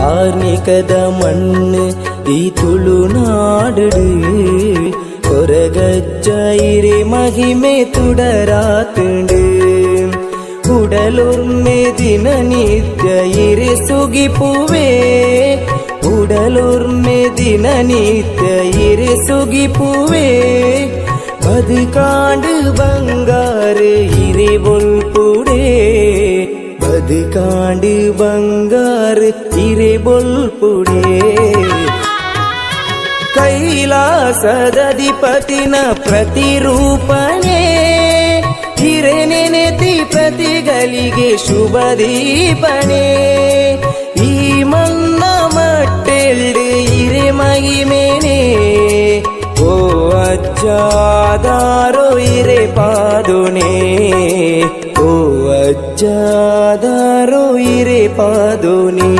ಕಾರ್ಣಿಕದ ಮಣ್ಣು ಈ ತುಳುನಾಡು ಹೊರಗಜ್ಜ ಇರೆ ಮಹಿಮೆ ತುಡರಾತುಂಡು ಉಡಲುರ್ಮೆ ದಿನನಿತ್ಯ ಇರೆ ಸುಗಿಪುವೆ உடலுர்மே தின நித்ய இரு சுகிப்புவே பதுகாண்டு பங்காரு இறைபொல் புடே ಕಾಂಡು ಬಂಗಾರ ಇರೆ ಬೊಲ್ಪುಡೆ ಕೈಲಾಸದಧಿಪತಿನ ಪ್ರತಿರೂಪನೇ ಹಿರೆ ನೆನೆತಿ ಪ್ರತಿಗಳಿಗೆ ಶುಭ ದೀಪನೇ ಈ ಮನ್ನ ಮಟ್ಟೆಳ್ಳು ಇರೆ ಮಹಿಮೇನೆ ಓ ಅಜ್ಜಾದಾರೋ ಇರೆ ಪಾದುನೇ ಓ ಅಜ್ಜಾದಾರೋ ಇರೆ ಪಾದೋನಿ